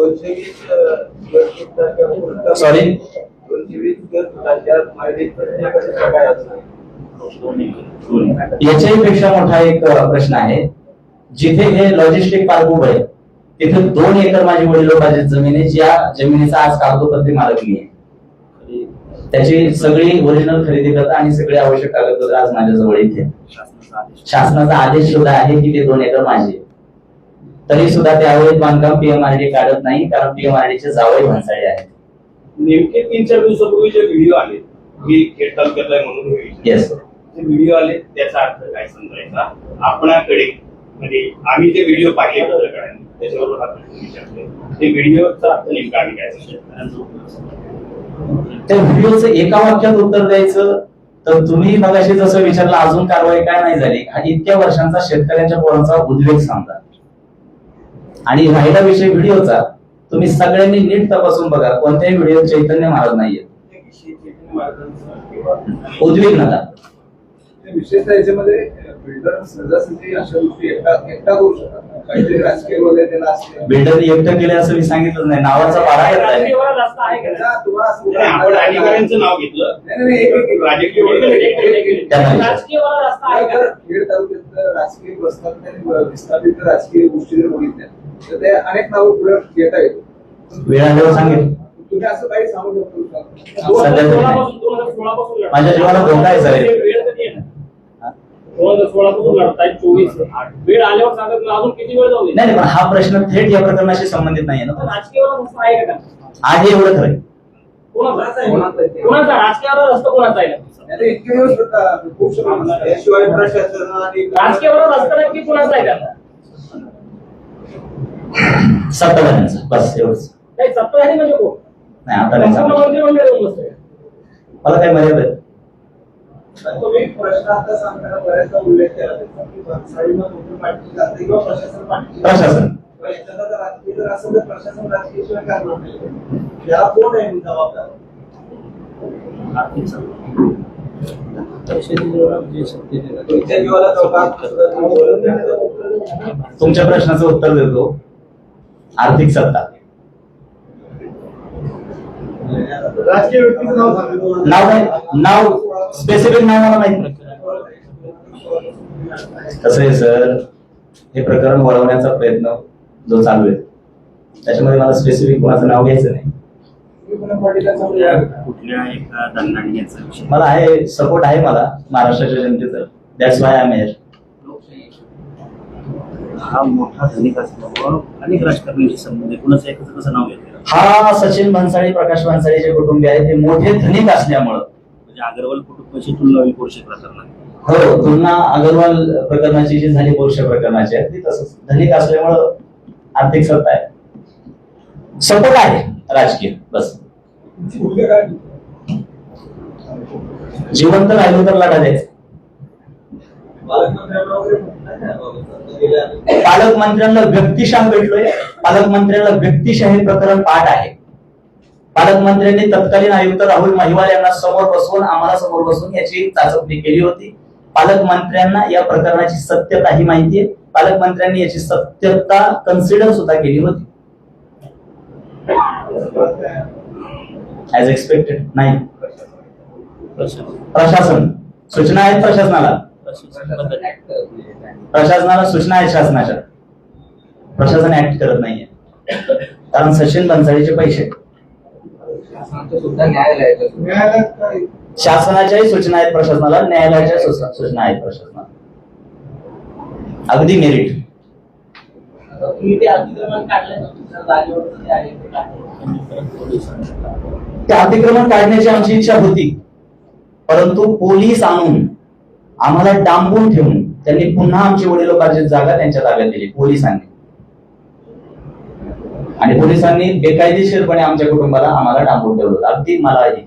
दोनशे वीस दोनशे वीस प्रत्येकाचे काय असणार याच्याही पेक्षा मोठा एक प्रश्न आहे. जिथे हे लॉजिस्टिक पार्क उभं आहे तिथे दोन एकर माझी वडिलोपार्जित जमीन आहे ज्या जमिनीचा आज कागदोपत्री मालक मी आहे. त्याची सगळी ओरिजिनल खरेदी करता आणि सगळे आवश्यक कागदपत्र आज माझ्याजवळ इथे शासनाचा आदेश सुद्धा आहे की ते दोन एकर माझे आहे. तरी सुद्धा ते अवैध बांधकाम पीएमआरडी काढत नाही कारण PMRD चे जावई भन्साळे आहेत. नेमके तीन चार दिवसापूर्वी जे व्हिडिओ आले मी खेड तालुक्यातला आहे म्हणून हे. येस जे व्हिडिओ आले त्याचा अर्थ काय समजायचा? आपणाकडे म्हणजे आम्ही ते व्हिडिओ पाहिले पत्रकारांनी त्याच्याबरोबर हा प्रश्न विचारले ते व्हिडिओचा अर्थ नेमका आम्ही काय समजायचा? त्या व्हिडिओचं एका वाक्यात उत्तर द्यायचं तर तुम्ही मगाशी जसं विचारलं अजून कारवाई काय नाही झाली? हा इतक्या वर्षांचा शेतकऱ्यांच्या पोरांचा उद्वेग सांगता आणि राहिला विषय व्हिडिओचा तुम्ही सगळ्यांनी नीट तपासून बघा. कोणत्याही व्हिडिओ चैतन्य महाराज नाहीये. उद्वेग नका. विशेषतः याच्यामध्ये बिल्डर सहजासहजी अशा गोष्टी एकटा केले असं मी सांगितलं नाही. नावाचा पारा घेतलाय राजकीय घेतलं. आणि विस्थापित राजकीय गोष्टी जर बघितल्या तर ते अनेक नावं पुढे घेता येतो वेळ आल्यावर सांगेल. तुम्ही असं काही सांगू शकतो सध्या तरी नाही. माझ्या जीवाला धोका आहे, येणार? दोन हजार सोळापासून लढताय चोवीस वेळ आल्यावर सांगत नाही, अजून किती वेळ जाऊ दे? नाही नाही, पण हा प्रश्न थेट या प्रकरणाशी संबंधित नाहीये ना. राजकीय आहे का? आज हे एवढं कोणाचा कोणाचा आहे? कोणाचा राजकीय रस्ता कोणाचा आहे? नाही, नाही, इतके दिवस होता, खूप श्रम याशिवाय प्रशासन आणि राजकीय वाद रस्ता नक्की कोणाचा आहे का सत्ताधाऱ्यांचं बस एवढंच. काही सत्ताधारी म्हणजे कोण? नाही आता नाही संपूर्ण सांगू. मंत्रिमंडळ येऊन बसतंय. मला काय मर्यादा आहे? तुम्ही प्रश्न आता सांगताना बऱ्याचदा उल्लेख केला त्याचा की बनसाळीनं कुठून पाठवली जाते किंवा प्रशासन पाठवली जाते. प्रशासन. पण एखादा जर राजकीय जर असेल तर प्रशासन राजकीय शिवाय करणार नाही. याला कोण आहे जबाबदार तुमच्या प्रश्नाचं उत्तर देतो. आर्थिक सत्ता. राजकीय नाव नाही नाव स्पेसिफिक नाव मला नाही. कसं आहे सर हे प्रकरण वळवण्याचा प्रयत्न जो चालू आहे त्याच्यामध्ये मला स्पेसिफिक कोणाचं नाव घ्यायचं नाही. कुठल्या एका दंडाण्याचा विषय मला आहे सपोर्ट आहे मला महाराष्ट्राच्या जनतेचा. दॅट्स वाय आय एम हा मोठा धनिक असल्यामुळं अनेक राजकारण्यांशी संबंध आहे. कुणाचं एकाचं कसं नाव घेतलं हा सचिन भन्साळी प्रकाश भन्साळी जे कुटुंबी आहेत. ते मोठे धनिक असल्यामुळं. म्हणजे अग्रवाल कुटुंबाशी तुलना होईल पुरुष प्रकरणात. हो तुलना अगरवाल प्रकरणाची जी झाली बोरशे प्रकरणाची आहे ती तसंच. धनिक असल्यामुळं आर्थिक सत्ता आहे. सपोर्ट आहे राजकीय बस. जिवंत राहिलो तर लढा द्यायचा. पालकमंत्र्यांना व्यक्तिशः भेटलोय. पालकमंत्र्यांना व्यक्तिशः हे प्रकरण पाठ आहे. पालकमंत्र्यांनी तत्कालीन आयुक्त राहुल महिवाल यांना समोर बसवून आम्हाला समोर बसवून याची चाचपणी केली होती. पालकमंत्र्यांना या प्रकरणाची सत्यता ही माहिती आहे. पालकमंत्र्यांनी याची सत्यता कन्सिडर सुद्धा केली होती. ऍज एक्सपेक्टेड नाही. प्रशासन. सूचना आहेत प्रशासनाला. प्रशासनाला सूचना आहे शासनाच्या. प्रशासन ऍक्ट करत नाहीये. कारण सचिन बनसाळीचे पैसे. शासनाच्याही सूचना आहेत प्रशासनाला न्यायालयाच्या सूचना आहेत प्रशासनाला. अगदी मेरिट ते अतिक्रमण काढण्याची आमची इच्छा होती. परंतु पोलीस आणून आम्हाला डांबून ठेवून त्यांनी पुन्हा आमची वडिलोपार्जित जागा त्यांच्या ताब्यात दिली पोलिसांनी आणि पोलिसांनी बेकायदेशीरपणे आमच्या कुटुंबाला आम्हाला डांबून ठेवलं. अगदी मलाही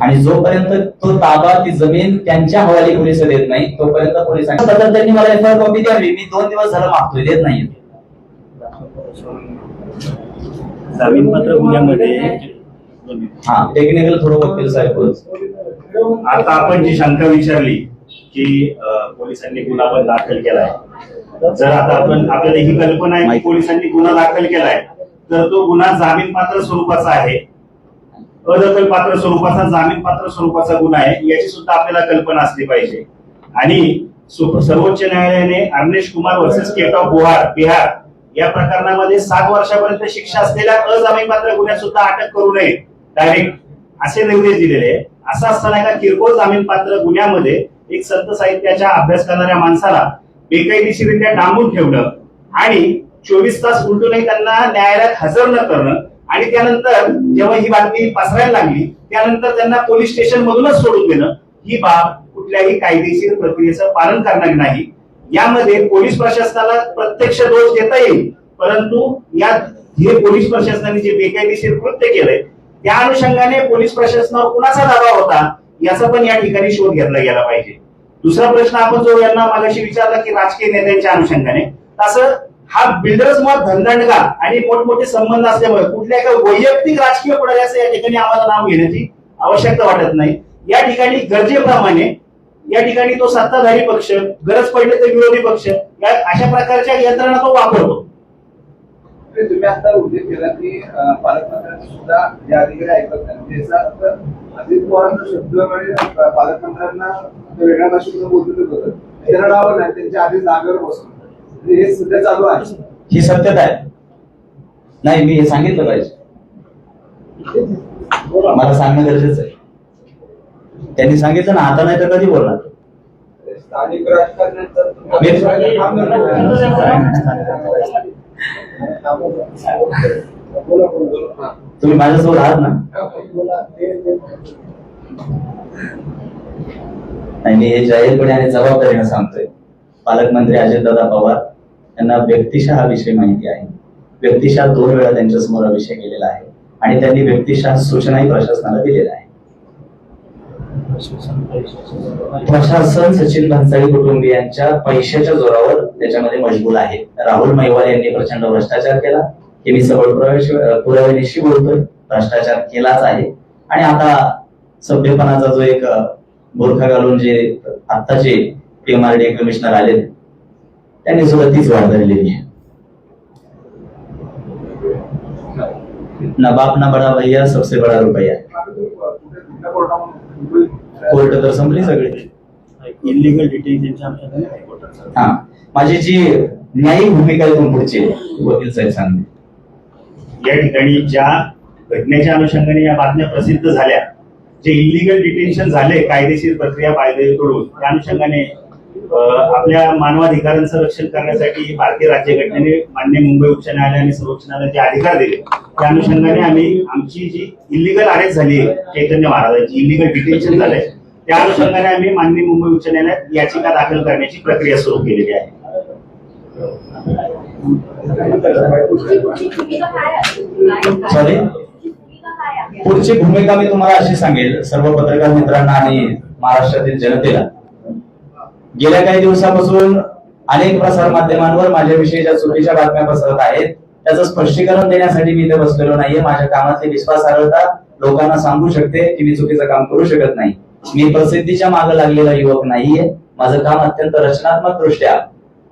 आणि जोपर्यंत तो ताबा ती जमीन त्यांच्या हवाली पोलीस देत नाही तोपर्यंत पोलिसांनी सतत त्यांनी मला एफ आय कॉपी द्यावी मी दोन दिवस झालं मागतोय देत नाही जामीनपत्र गुन्ह्यामध्ये हा टेक्निकल थोडं वकील साहेब. आता आपण जी शंका विचारली की पोलिसांनी गुन्हा पण दाखल केलाय. जर आता आपण आपल्याला ही कल्पना आहे की पोलिसांनी गुन्हा दाखल केलाय तर तो गुन्हा जामीन पात्र स्वरूपाचा आहे. अदखल पात्र स्वरूपाचा जामीन पात्र स्वरूपाचा गुन्हा आहे याची सुद्धा आपल्याला कल्पना असली पाहिजे. आणि सर्वोच्च न्यायालयाने Arnesh Kumar versus state of Bihar Bihar या प्रकरणामध्ये सात वर्षापर्यंत शिक्षा असलेल्या अजामीन पात्र गुन्ह्यात सुद्धा अटक करू नये. डायरेक्ट असे निर्देश दिलेले असं असताना एका किरकोळ जामीन पात्र गुन्ह्यामध्ये एक संत साहित्याच्या अभ्यास करणाऱ्या माणसाला बेकायदेशीरित्या डांबून ठेवणं आणि चोवीस तास उलटूनही त्यांना न्यायालयात हजर न करणं आणि त्यानंतर जेव्हा ही बातमी पसरायला लागली त्यानंतर त्यांना पोलीस स्टेशन मधूनच सोडून देणं ही बाब कुठल्याही कायदेशीर प्रक्रियेचं पालन करणारी नाही. यामध्ये पोलीस प्रशासनाला प्रत्यक्ष दोष देता येईल परंतु यात हे पोलीस प्रशासनाने जे बेकायदेशीर कृत्य केलंय त्या अनुषंगाने पोलीस प्रशासनावर कुणाचा दबाव होता याचा पण या ठिकाणी शोध घेतला गेला पाहिजे. दुसरा प्रश्न आपण जो यांना मागाशी विचारला की राजकीय नेत्यांच्या अनुषंगाने तसं हा बिल्डर्स मत धनदंडगा आणि मोठमोठे संबंध असल्यामुळे कुठल्या एका वैयक्तिक राजकीय पुढाऱ्याचं या ठिकाणी आम्हाला नाव घेण्याची आवश्यकता वाटत नाही. या ठिकाणी गरजेप्रमाणे या ठिकाणी तो सत्ताधारी पक्ष गरज पडली तर विरोधी पक्ष या अशा प्रकारच्या यंत्रणा तो वापरतो. तुम्ही आता उल्लेख केला की अं, पालकमंत्र्यांनी सुद्धा जे अधिकारी ऐकत नाही. म्हणजे याचा अर्थ अजित पवारांचा शब्द म्हणजे पालकमंत्र्यांना वेगळ्या भाषेतून बोलतो होतं. त्यांना डावं नाही त्यांच्या आधी जागेवर बसून म्हणजे हे सध्या चालू आहे. ही सत्यता आहे. नाही मी हे सांगितलं पाहिजे. मला सांगणं गरजेचं आहे. त्यांनी सांगितलं ना आता नाही तर कधी बोलणार? स्थानिक तुम्ही माझ्यासोबत आहात ना? नाही मी हे जाहीरपणे आणि जबाबदारीने सांगतोय. पालकमंत्री अजितदादा पवार यांना व्यक्तिशः हा विषय माहिती आहे. व्यक्तिशः दोन वेळा त्यांच्यासमोर हा विषय गेलेला आहे. आणि त्यांनी व्यक्तिशः सूचनाही प्रशासनाला दिलेल्या आहे. प्रशासन सचिन भन्साळी कुटुंबियांच्या पैशाच्या जोरावर त्याच्यामध्ये मजबूर आहे. राहुल मैवाल यांनी प्रचंड भ्रष्टाचार केला. हे मी सबळ पुराव्याशिवाय पुराव्यानिशी बोलतोय. भ्रष्टाचार केलाच आहे. आणि आता सभ्यपणाचा जो एक बोरखा घालून जे आत्ताचे पीएमआरडी कमिशनर आले त्यांनी सुद्धा तीच वाढ धरलेली आहे. ना बाप ना बडा भैया सबसे बडा रुपया. कोर्ट तर संपली सगळी. इलिगल आमच्याकडे हायकोर्टाचा हा. माझी जी न्यायिक भूमिका आहे पुढची वकील साहेब सांगते या ठिकाणी ज्या घटनेच्या अनुषंगाने या बातम्या प्रसिद्ध झाल्या जे इलिगल डिटेन्शन झाले कायदेशीर प्रक्रिया कायदेकडून त्या अनुषंगाने आपल्या मानवाधिकारांचं रक्षण करण्यासाठी भारतीय राज्यघटनेने मान्य मुंबई उच्च न्यायालय आणि सर्वोच्च न्यायालयाने जे अधिकार दिले त्या अनुषंगाने आम्ही आमची जी इलिगल अरेस्ट झाली आहे चैतन्य महाराजांची इलिगल डिटेन्शन झालंय त्या अनुषंगाने आम्ही मान्य मुंबई उच्च न्यायालयात याचिका दाखल करण्याची प्रक्रिया सुरू केलेली आहे. सॉरी पुढची भूमिका मी तुम्हाला अशी सांगेल सर्व पत्रकार मित्रांना आणि महाराष्ट्रातील जनतेला. गेल्या काही दिवसापासून अनेक प्रसार माध्यमांवर माझ्याविषयीच्या चुकीच्या बातम्या पसरत आहेत त्याचं स्पष्टीकरण देण्यासाठी मी इथे बसलेलो नाहीये. माझ्या कामातली विश्वासार्हता लोकांना सांगू शकते की मी चुकीचं काम करू शकत नाही. मी प्रसिद्धीच्या मागे लागलेला युवक नाहीये. माझं काम अत्यंत रचनात्मक दृष्ट्या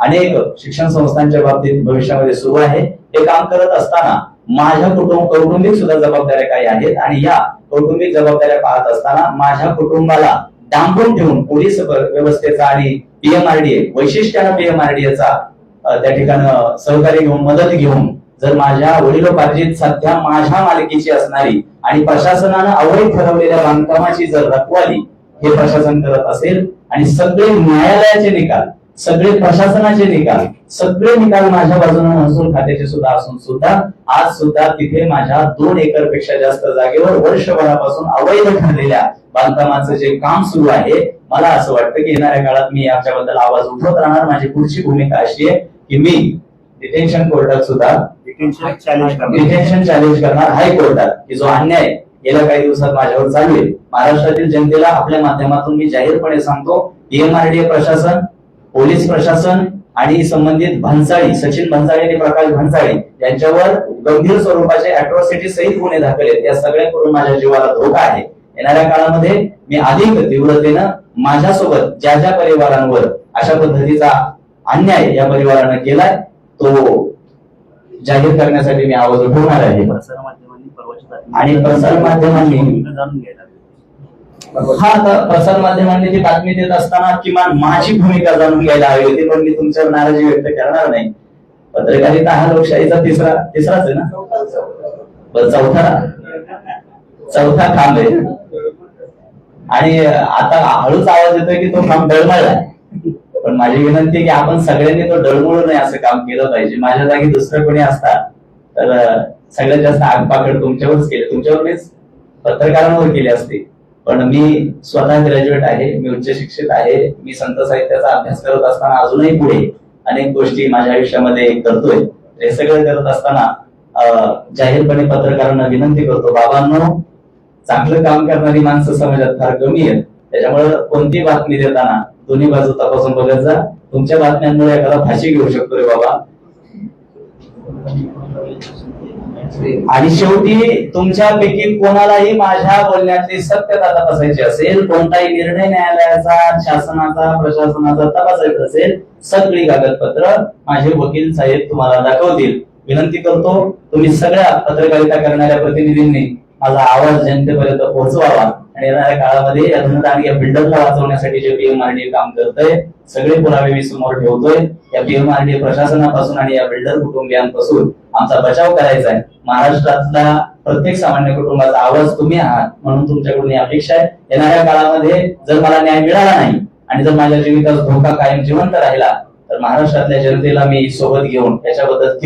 अनेक शिक्षण संस्थांच्या बाबतीत भविष्यामध्ये सुरू आहे. हे काम करत असताना माझ्या कुटुंब कौटुंबिक सुद्धा जबाबदाऱ्या काही आहेत आणि या कौटुंबिक जबाबदाऱ्या पाहत असताना माझ्या कुटुंबाला डांबून ठेवून पोलीस व्यवस्थेचा आणि पीएमआरडीए वैशिष्ट्यानं पीएमआरडीएचा त्या ठिकाणी सहकार्य घेऊन मदत घेऊन जर माझ्या वडिलोपार्जित सध्या माझ्या मालकीची असणारी आणि प्रशासनानं अवैध ठरवलेल्या बांधकामाची जर रखवाली हे प्रशासन करत असेल आणि सगळे न्यायालयाचे निकाल सगळे प्रशासनाचे निकाल सगळे निकाल माझ्या बाजूने महसूल खात्याचे सुद्धा असून सुद्धा आज सुद्धा तिथे माझ्या दोन एकरपेक्षा जास्त जागेवर वर्षभरापासून अवैध ठरलेल्या बांधकामाचं जे काम सुरू आहे मला असं वाटतं की येणाऱ्या काळात मी याच्याबद्दल आवाज उठवत राहणार. माझी पुढची भूमिका अशी आहे की मी डिटेन्शन कोर्टात सुद्धा डिटेन्शन चॅलेंज करणार. डिटेन्शन चॅलेंज करणार हायकोर्टात की जो अन्याय गेल्या काही दिवसात माझ्यावर चालू आहे. महाराष्ट्रातील जनतेला आपल्या माध्यमातून मी जाहीरपणे सांगतो पीएमआरडीए प्रशासन पोलीस प्रशासन आणि संबंधित भन्साळी सचिन भन्साळी आणि प्रकाश भन्साळी यांच्यावर गंभीर स्वरूपाचे अट्रॉसिटी सहित गुन्हे दाखल आहेत. या सगळ्यांकडून माझ्या जीवाला धोका आहे. येणाऱ्या काळामध्ये मी अधिक तीव्रतेनं माझ्यासोबत ज्या ज्या परिवारांवर अशा पद्धतीचा अन्याय या परिवारानं केलाय तो जाहीर करण्यासाठी मी आवाज उठवणार आहे. आणि प्रसार माध्यमांनी- भूमिका जाणून घ्यायला हवी. हा आता प्रसार माध्यमांनी जी बातमी देत असताना किमान माझी भूमिका जाणून घ्यायला हवी होती पण मी तुमच्यावर नाराजी व्यक्त करणार नाही. पत्रकारिता हा लोकशाहीचा तिसरा तिसराच आहे ना? चौथा. चौथा खांब आहे. आणि आता हळूच आवाज येतोय की तो खांब डळमळला पण माझी विनंती आहे की आपण सगळ्यांनी तो डळमळू नये असं काम केलं पाहिजे. माझ्या जागी दुसरं कोणी असता तर सगळ्यात जास्त आगपाकड तुमच्यावरच केले. तुमच्यावर मीच पत्रकारांवर केली असते. पण मी स्वतः ग्रॅज्युएट आहे मी उच्च शिक्षित आहे मी संत साहित्याचा अभ्यास करत असताना अजूनही पुढे अनेक गोष्टी माझ्या आयुष्यामध्ये करतोय. हे सगळं करत असताना जाहीरपणे पत्रकारांना विनंती करतो बाबांनो चांगलं काम करणारी माणसं समाजात फार कमी आहेत. त्याच्यामुळे कोणती बातमी देताना दोन्ही बाजू तपासून बघत जा. तुमच्या बातम्यांमुळे एखादा फाशी घेऊ शकतो रे बाबा. आणि शेवटी तुमच्यापैकी कोणालाही माझ्या बोलण्यातली सत्यता तपासायची असेल कोणताही निर्णय न्यायालयाचा शासनाचा प्रशासनाचा तपासायचा असेल सगळी कागदपत्र माझे वकील साहेब तुम्हाला दाखवतील. विनंती करतो तुम्ही सगळ्या पत्रकारिता करणाऱ्या प्रतिनिधींनी माझा आवाज जनतेपर्यंत पोहोचवावा आणि येणाऱ्या काळामध्ये या धनदान या बिल्डरला वाचवण्यासाठी जे पीएमआरडी काम करतय सगळे पुरावे मी समोर ठेवतोय. या पीएमआरडी प्रशासनापासून आणि या बिल्डर कुटुंबियांपासून आमचा बचाव करायचा आहे. महाराष्ट्रातला प्रत्येक सामान्य कुटुंबाचा आवाज तुम्ही आहात म्हणून तुमच्याकडून ही अपेक्षा आहे. येणाऱ्या काळामध्ये जर मला न्याय मिळाला नाही आणि जर माझ्या जीविताचा धोका कायम जिवंत राहिला तर महाराष्ट्रातल्या जनतेला मी सोबत घेऊन याच्याबद्दल